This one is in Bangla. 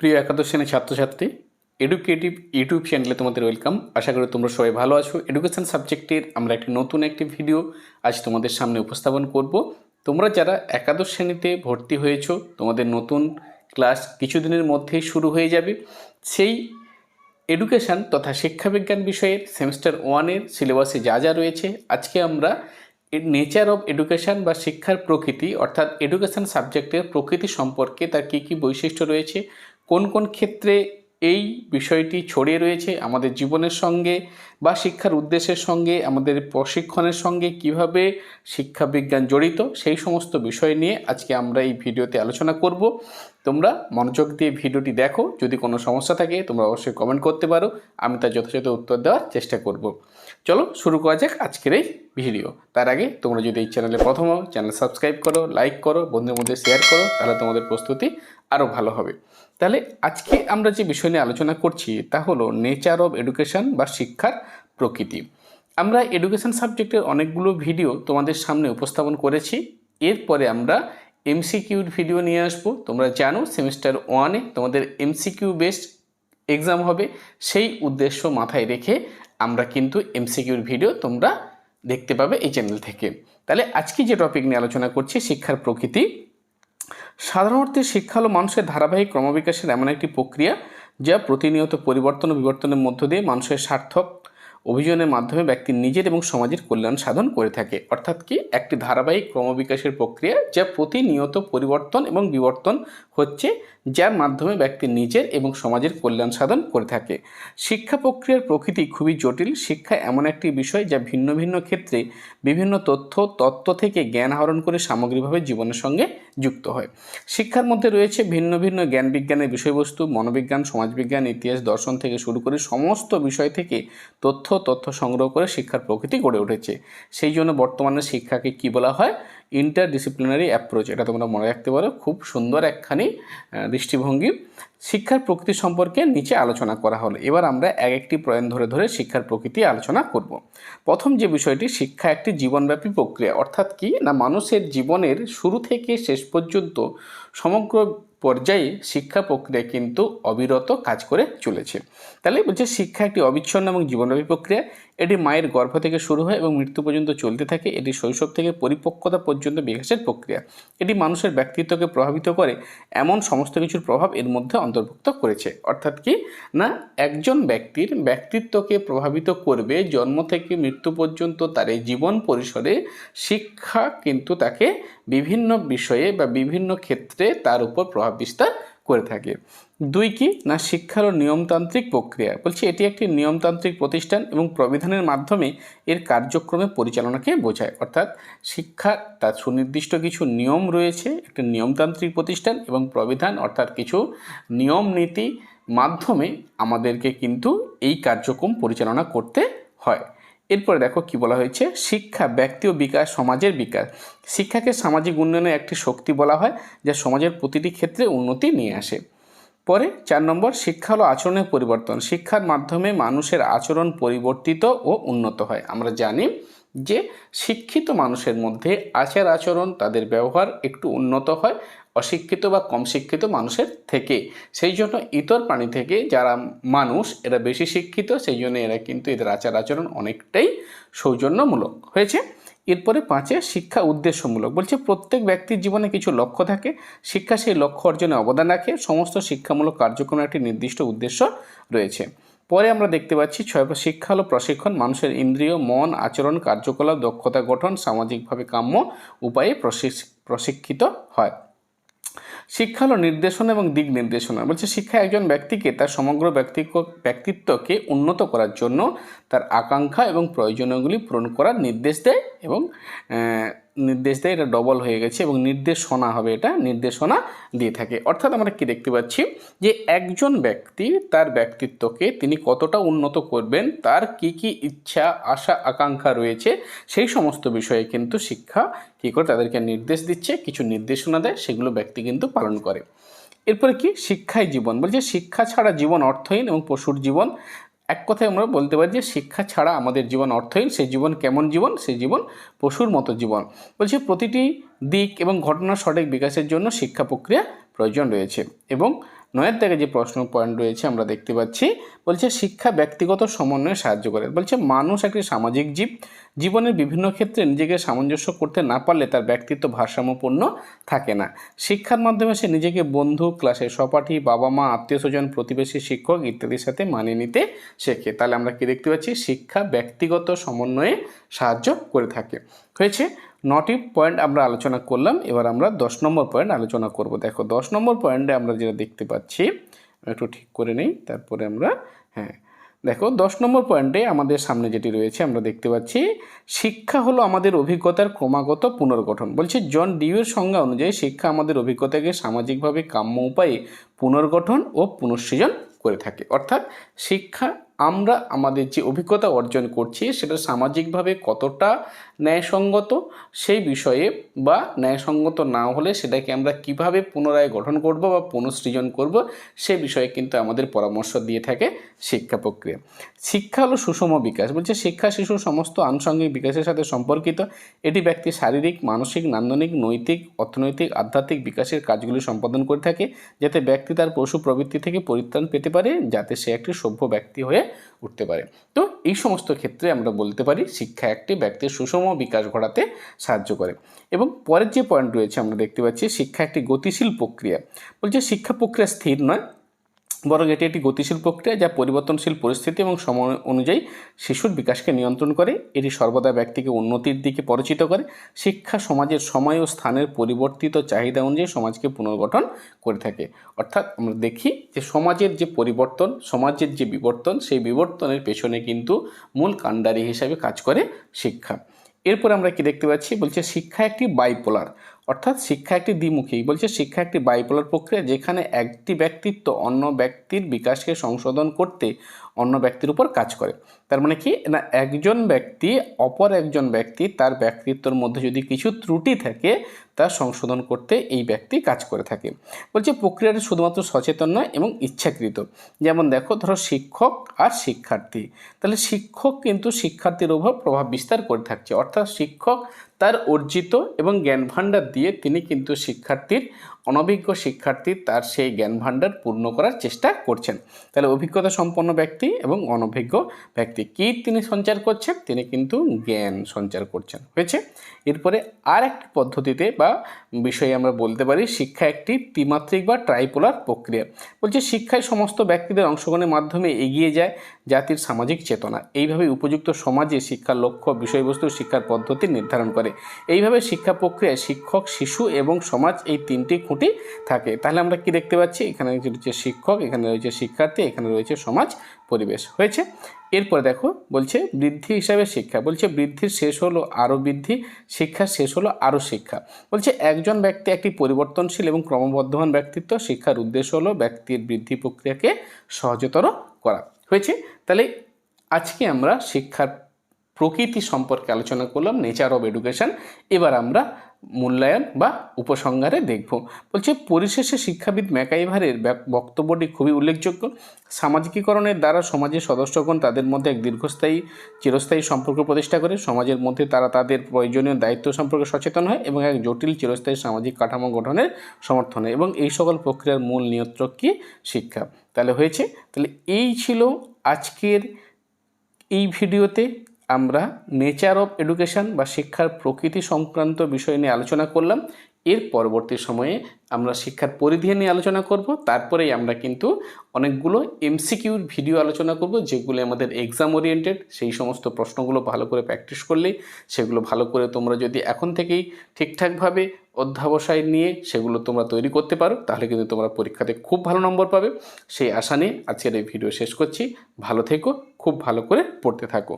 প্রিয় একাদশ শ্রেণির ছাত্রছাত্রী এডুকেটিভ ইউটিউব চ্যানেলে তোমাদের ওয়েলকাম আশা করি তোমরা সবাই ভালো আছো। এডুকেশন সাবজেক্টের আমরা একটি নতুন একটি ভিডিও আজ তোমাদের সামনে উপস্থাপন করব। তোমরা যারা একাদশ শ্রেণীতে ভর্তি হয়েছো, তোমাদের নতুন ক্লাস কিছুদিনের মধ্যেই শুরু হয়ে যাবে। সেই এডুকেশন তথা শিক্ষাবিজ্ঞান বিষয়ের সেমিস্টার ওয়ানের সিলেবাসে যা যা রয়েছে, আজকে আমরা নেচার অফ এডুকেশন বা শিক্ষার প্রকৃতি, অর্থাৎ এডুকেশন সাবজেক্টের প্রকৃতি সম্পর্কে তার কী কী বৈশিষ্ট্য রয়েছে কোন কোন ক্ষেত্রে এই বিষয়টি ছড়িয়ে রয়েছে আমাদের জীবনের সঙ্গে বা শিক্ষার উদ্দেশ্যের সঙ্গে, আমাদের প্রশিক্ষণের সঙ্গে কীভাবে শিক্ষাবিজ্ঞান জড়িত, সেই সমস্ত বিষয় নিয়ে আজকে আমরা এই ভিডিওতে আলোচনা করব। তোমরা মনোযোগ দিয়ে ভিডিওটি দেখো, যদি কোনো সমস্যা থাকে তোমরা অবশ্যই কমেন্ট করতে পারো, আমি তার যথাযথ উত্তর দেওয়ার চেষ্টা করব। চলো শুরু করা যাক আজকের এই ভিডিও। তার আগে তোমরা যদি এই চ্যানেলে প্রথম চ্যানেল সাবস্ক্রাইব করো লাইক করো, বন্ধুদের মধ্যে শেয়ার করো, তাহলে তোমাদের প্রস্তুতি আরও ভালো হবে। তাহলে আজকে আমরা যে বিষয় নিয়ে আলোচনা করছি তা হলো নেচার অফ এডুকেশন বা শিক্ষার প্রকৃতি। আমরা এডুকেশন সাবজেক্টের অনেকগুলো ভিডিও তোমাদের সামনে উপস্থাপন করেছি। এরপরে আমরা এমসিকিউর ভিডিও নিয়ে আসব। তোমরা জানো সেমিস্টার ওয়ানে তোমাদের এমসিকিউ বেসড এক্সাম হবে। সেই উদ্দেশ্য মাথায় রেখে আমরা কিন্তু এমসিকিউর ভিডিও তোমরা দেখতে পাবে এই চ্যানেল থেকে। তাহলে আজকে যে টপিক নিয়ে আলোচনা করছি শিক্ষার প্রকৃতি সাধারণ অর্থে শিক্ষা হলো মানুষের ধারাবাহিক ক্রমবিকাশের এমন একটি প্রক্রিয়া যা প্রতিনিয়ত পরিবর্তন ও বিবর্তনের মধ্য দিয়ে মানুষের সার্থক অভিযানের মাধ্যমে ব্যক্তির নিজের এবং সমাজের কল্যাণ সাধন করে থাকে। অর্থাৎ কি? একটি ধারাবাহিক ক্রমবিকাশের প্রক্রিয়া যা প্রতিনিয়ত পরিবর্তন এবং বিবর্তন হচ্ছে যার মাধ্যমে ব্যক্তি নিজের এবং সমাজের কল্যাণ সাধন করে থাকে। শিক্ষা প্রক্রিয়ার প্রকৃতি খুবই জটিল। শিক্ষা এমন একটি বিষয় যা ভিন্ন ভিন্ন ক্ষেত্রে বিভিন্ন তথ্য, তত্ত্ব থেকে জ্ঞান আহরণ করে সামগ্রিকভাবে জীবনের সঙ্গে যুক্ত হয়। শিক্ষার মধ্যে রয়েছে ভিন্ন ভিন্ন জ্ঞান বিজ্ঞানের বিষয়বস্তু, মনোবিজ্ঞান, সমাজবিজ্ঞান, ইতিহাস, দর্শন থেকে শুরু করে সমস্ত বিষয় থেকে তথ্য তথ্য সংগ্রহ করে শিক্ষার প্রকৃতি গড়ে উঠেছে। সেই জন্য বর্তমানে শিক্ষাকে কি বলা হয়? ইন্টার ডিসিপ্লিনারি অ্যাপ্রোচ এটা তোমরা মনে রাখতে পারো, খুব সুন্দর একখানি দৃষ্টিভঙ্গি। শিক্ষার প্রকৃতি সম্পর্কে নিচে আলোচনা করা হলো। এবার আমরা এক একটি প্রয়ন ধরে ধরে শিক্ষার প্রকৃতি আলোচনা করব। প্রথম যে বিষয়টি, শিক্ষা একটি জীবনব্যাপী প্রক্রিয়া। অর্থাৎ কি? না, মানুষের জীবনের শুরু থেকে শেষ পর্যন্ত সমগ্র পর্যায়ে শিক্ষা প্রক্রিয়া কিন্তু অবিরত কাজ করে চলেছে। তাহলে বলছে শিক্ষা একটি অবিচ্ছন্ন এবং জীবনব্যাপী প্রক্রিয়া, এটি মায়ের গর্ভ থেকে শুরু হয় এবং মৃত্যু পর্যন্ত চলতে থাকে, এটি শৈশব থেকে পরিপক্কতা পর্যন্ত বিকাশের প্রক্রিয়া। এটি মানুষের ব্যক্তিত্বকে প্রভাবিত করে, এমন সমস্ত কিছুর প্রভাব এর মধ্যে অন্তর্ভুক্ত করেছে। অর্থাৎ কি? না, একজন ব্যক্তির ব্যক্তিত্বকে প্রভাবিত করবে জন্ম থেকে মৃত্যু পর্যন্ত তার এই জীবন পরিসরে শিক্ষা কিন্তু তাকে বিভিন্ন বিষয়ে বা বিভিন্ন ক্ষেত্রে তার উপর প্রভাব বিস্তার করে থাকে। দুই কি? না, শিক্ষার হলো নিয়মতান্ত্রিক প্রক্রিয়া। বলছি, এটি একটি নিয়মতান্ত্রিক প্রতিষ্ঠান এবং প্রবিধানের মাধ্যমে এর কার্যক্রমে পরিচালনাকে বোঝায়। অর্থাৎ শিক্ষা তার সুনির্দিষ্ট কিছু নিয়ম রয়েছে, একটা নিয়মতান্ত্রিক প্রতিষ্ঠান এবং প্রবিধান, অর্থাৎ কিছু নিয়ম নীতি মাধ্যমে আমাদেরকে কিন্তু এই কার্যক্রম পরিচালনা করতে হয়। এরপরে দেখো কি বলা হয়েছে? শিক্ষা, ব্যক্তি ও বিকাশ, সমাজের বিকাশ। শিক্ষাকে সামাজিক উন্নয়নের একটি শক্তি বলা হয়, যা সমাজের প্রতিটি ক্ষেত্রে উন্নতি নিয়ে আসে। পরে চার নম্বর, শিক্ষা হলো আচরণের পরিবর্তন। শিক্ষার মাধ্যমে মানুষের আচরণ পরিবর্তিত ও উন্নত হয়। আমরা জানি যে শিক্ষিত মানুষের মধ্যে আচার আচরণ, তাদের ব্যবহার একটু উন্নত হয় অশিক্ষিত বা কম শিক্ষিত মানুষের থেকে। সেই জন্য ইতর প্রাণী থেকে যারা মানুষ, এরা বেশি শিক্ষিত, সেই জন্য এরা কিন্তু এদের আচার আচরণ অনেকটাই সৌজন্যমূলক হয়েছে। এরপরে পাঁচে, শিক্ষা উদ্দেশ্যমূলক। বলছে প্রত্যেক ব্যক্তির জীবনে কিছু লক্ষ্য থাকে। শিক্ষা সেই লক্ষ্য অর্জনে অবদান রাখে। সমস্ত শিক্ষামূলক কার্যক্রমের একটি নির্দিষ্ট উদ্দেশ্য রয়েছে। পরে আমরা দেখতে পাচ্ছি ছয়, শিক্ষা হলো প্রশিক্ষণ। মানুষের ইন্দ্রিয়, মন, আচরণ, কার্যকলাপ, দক্ষতা গঠন, সামাজিকভাবে কাম্য উপায়ে প্রশিক- প্রশিক্ষিত হয়। শিক্ষা হলো নির্দেশনা এবং দিক নির্দেশনা। বলছে, শিক্ষা একজন ব্যক্তিকে তার সমগ্র ব্যক্তিত্ব ব্যক্তিত্বকে উন্নত করার জন্য তার আকাঙ্ক্ষা এবং প্রয়োজনীয়গুলি পূরণ করার নির্দেশ দেয় এবং নির্দেশ দেয়, এটা ডবল হয়ে গেছে এবং নির্দেশনা হবে এটা, নির্দেশনা দিয়ে থাকে। অর্থাৎ আমরা কি দেখতে পাচ্ছি যে একজন ব্যক্তি তার ব্যক্তিত্বকে তিনি কতটা উন্নত করবেন, তার কি কি ইচ্ছা, আশা, আকাঙ্ক্ষা রয়েছে, সেই সমস্ত বিষয়ে কিন্তু শিক্ষা কী করে তাদেরকে নির্দেশ দিচ্ছে, কিছু নির্দেশনা দেয়, সেগুলো ব্যক্তি কিন্তু পালন করে। এরপরে কি? শিক্ষাই জীবন। বলছে শিক্ষা ছাড়া জীবন অর্থহীন এবং পশুর জীবন এক কথায় আমরা বলতে পারি যে শিক্ষা ছাড়া আমাদের জীবন অর্থহীন সেই জীবন কেমন জীবন? সেই জীবন পশুর মতো জীবন। বলছি প্রতিটি দিক এবং ঘটনার সঠিক বিকাশের জন্য শিক্ষা প্রক্রিয়া প্রয়োজন রয়েছে। এবং নয়ের থেকে যে প্রশ্ন পয়েন্ট রয়েছে, আমরা দেখতে পাচ্ছি, বলছে শিক্ষা ব্যক্তিগত সমন্বয়ে সাহায্য করে। বলছে মানুষ একটি সামাজিক জীব। জীবনের বিভিন্ন ক্ষেত্রে নিজেকে সামঞ্জস্য করতে না পারলে তার ব্যক্তিত্ব ভারসাম্যপূর্ণ থাকে না। শিক্ষার মাধ্যমে সে নিজেকে বন্ধু ক্লাসের সহপাঠী, বাবা মা আত্মীয় স্বজন প্রতিবেশী, শিক্ষক ইত্যাদির সাথে মানিয়ে নিতে শেখে। তাহলে আমরা কি দেখতে পাচ্ছি? শিক্ষা ব্যক্তিগত সমন্বয়ে সাহায্য করে থাকে। হয়েছে নটি পয়েন্ট আমরা আলোচনা করলাম, এবার আমরা দশ নম্বর পয়েন্ট আলোচনা করব। দেখো, দশ নম্বর পয়েন্টে আমরা যেটা দেখতে পাচ্ছি একটু ঠিক করে নেই, তারপরে আমরা হ্যাঁ। দেখো, দশ নম্বর পয়েন্টে আমাদের সামনে যেটি রয়েছে, আমরা দেখতে পাচ্ছি, শিক্ষা হলো আমাদের অভিজ্ঞতার ক্রমাগত পুনর্গঠন। বলছে, জন ডিউয়ের সংজ্ঞা অনুযায়ী শিক্ষা আমাদের অভিজ্ঞতাকে সামাজিকভাবে কাম্য উপায়ে পুনর্গঠন ও পুনঃসৃজন করে থাকে। অর্থাৎ, শিক্ষা আমরা আমাদের যে অভিজ্ঞতা অর্জন করছি সেটা সামাজিকভাবে কতটা ন্যায়সঙ্গত সেই বিষয়ে বা ন্যায়সঙ্গত না হলে সেটাকে আমরা কীভাবে পুনরায় গঠন করব বা পুনঃসৃজন করব সে বিষয়ে কিন্তু আমাদের পরামর্শ দিয়ে থাকে শিক্ষা প্রক্রিয়া। শিক্ষা হলো সুষম বিকাশ বলছে শিক্ষা শিশুর সমস্ত আনুষঙ্গিক বিকাশের সাথে সম্পর্কিত। এটি ব্যক্তির শারীরিক, মানসিক, নান্দনিক, নৈতিক, অর্থনৈতিক, আধ্যাত্মিক বিকাশের কাজগুলি সম্পাদন করে থাকে যাতে ব্যক্তি তার পশু প্রবৃত্তি থেকে পরিত্রাণ পেতে পারে যাতে সে একটি সভ্য ব্যক্তি হয়ে উঠতে পারে। তো এই সমস্ত ক্ষেত্রে আমরা বলতে পারি শিক্ষা একটি ব্যক্তির সুষম বিকাশ ঘটাতে সাহায্য করে। এবং পরের যে পয়েন্ট রয়েছে আমরা দেখতে পাচ্ছি, শিক্ষা একটি গতিশীল প্রক্রিয়া। বলছে শিক্ষা প্রক্রিয়া স্থির নয় বরং এটি একটি গতিশীল প্রক্রিয়া যা পরিবর্তনশীল পরিস্থিতি এবং সময় অনুযায়ী শিশুর বিকাশকে নিয়ন্ত্রণ করে। এটি সর্বদা ব্যক্তিকে উন্নতির দিকে পরিচিত করে। শিক্ষা সমাজের সময় ও স্থানের পরিবর্তিত চাহিদা অনুযায়ী সমাজকে পুনর্গঠন করে থাকে। অর্থাৎ আমরা দেখি যে সমাজের যে পরিবর্তন, সমাজের যে বিবর্তন, সেই বিবর্তনের পেছনে কিন্তু মূল কাণ্ডারি হিসাবে কাজ করে শিক্ষা। এরপর আমরা কি দেখতে পাচ্ছি? বলছে শিক্ষা একটি বাইপোলার অর্থাৎ শিক্ষা একটি দ্বিমুখী। বলছে শিক্ষা একটি বাইপোলার প্রক্রিয়া যেখানে একটি ব্যক্তিত্ব অন্য ব্যক্তির বিকাশকে সংশোধন করতে অন্য ব্যক্তির উপর কাজ করে। তার মানে কি? না, একজন ব্যক্তি অপর একজন ব্যক্তি তার ব্যক্তিত্বর মধ্যে যদি কিছু ত্রুটি থাকে তা সংশোধন করতে এই ব্যক্তি কাজ করে থাকে। বলছে, প্রক্রিয়াটি শুধুমাত্র সচেতন নয়, এবং ইচ্ছাকৃত। যেমন দেখো, ধরো শিক্ষক আর শিক্ষার্থী। তাহলে শিক্ষক কিন্তু শিক্ষার্থীর উপর প্রভাব বিস্তার করে থাকছে। অর্থাৎ শিক্ষক তার অর্জিত এবং জ্ঞান ভাণ্ডার দিয়ে তিনি কিন্তু শিক্ষার্থীর অনভিজ্ঞ শিক্ষার্থী তার সেই জ্ঞান ভাণ্ডার পূর্ণ করার চেষ্টা করছেন। তাহলে অভিজ্ঞতা সম্পন্ন ব্যক্তি এবং অনভিজ্ঞ ব্যক্তি কী তিনি সঞ্চার করছেন? তিনি কিন্তু জ্ঞান সঞ্চার করছেন। হয়েছে? এরপরে আর একটি পদ্ধতিতে বা বিষয়ে আমরা বলতে পারি, শিক্ষা একটি ত্রিমাত্রিক বা ট্রাইপোলার প্রক্রিয়া। বলছে, শিক্ষায় সমস্ত ব্যক্তিদের অংশগ্রহণের মাধ্যমে এগিয়ে যায়। জাতির সামাজিক চেতনা। এইভাবে উপযুক্ত সমাজে শিক্ষার লক্ষ্য, বিষয়বস্তু, শিক্ষার পদ্ধতি নির্ধারণ করে। এইভাবে শিক্ষা প্রক্রিয়ায় শিক্ষক, শিশু এবং সমাজ এই তিনটি খুঁটি থাকে। তাহলে আমরা কি দেখতে পাচ্ছি? এখানে রয়েছে শিক্ষক, এখানে রয়েছে শিক্ষার্থী, এখানে রয়েছে সমাজ, পরিবেশ। হয়েছে? এরপরে দেখো, বলছে বৃদ্ধি হিসাবে শিক্ষা। বলছে বৃদ্ধির শেষ হলো আরও বৃদ্ধি, শিক্ষার শেষ হলো আরও শিক্ষা। বলছে একজন ব্যক্তি একটি পরিবর্তনশীল এবং ক্রমবর্ধমান ব্যক্তিত্ব, শিক্ষার উদ্দেশ্য হলো ব্যক্তির বৃদ্ধি প্রক্রিয়াকে সহজতর করা। তাহলে আজকে আমরা শিক্ষার প্রকৃতি সম্পর্কে আলোচনা করলাম নেচার অব এডুকেশান এবার আমরা মূল্যায়ন বা উপসংহারে দেখব। বলছে, পরিশেষে শিক্ষাবিদ ম্যাকাইভারের বক্তব্যটি খুবই উল্লেখযোগ্য। সামাজিকীকরণের দ্বারা সমাজের সদস্যগণ তাদের মধ্যে এক দীর্ঘস্থায়ী, চিরস্থায়ী সম্পর্ক প্রতিষ্ঠা করে। সমাজের মধ্যে তারা তাদের প্রয়োজনীয় দায়িত্ব সম্পর্কে সচেতন হয় এবং এক জটিল, চিরস্থায়ী সামাজিক কাঠামো গঠনের সমর্থনে এবং এই সকল প্রক্রিয়ার মূল নিয়ন্ত্রক কি? শিক্ষা। তাহলে হয়েছে, তাহলে এই ছিল আজকের এই ভিডিওতে। আমরা নেচার অফ এডুকেশন বা শিক্ষার প্রকৃতি সংক্রান্ত বিষয় নিয়ে আলোচনা করলাম। এর পরবর্তী সময়ে আমরা শিক্ষার পরিধি নিয়ে আলোচনা করব। তারপরেই আমরা কিন্তু অনেকগুলো এমসিকিউর ভিডিও আলোচনা করব, যেগুলো আমাদের এক্সাম ওরিয়েন্টেড সেই সমস্ত প্রশ্নগুলো ভালো করে প্র্যাকটিস করলে সেগুলো ভালো করে তোমরা যদি এখন থেকেই ঠিকঠাকভাবে অধ্যাবসায় নিয়ে সেগুলো তোমরা তৈরি করতে পারো, তাহলে কিন্তু তোমরা পরীক্ষাতে খুব ভালো নম্বর পাবে। সেই আশা নিয়ে আজকের এই ভিডিও শেষ করছি। ভালো থেকো, খুব ভালো করে পড়তে থাকো।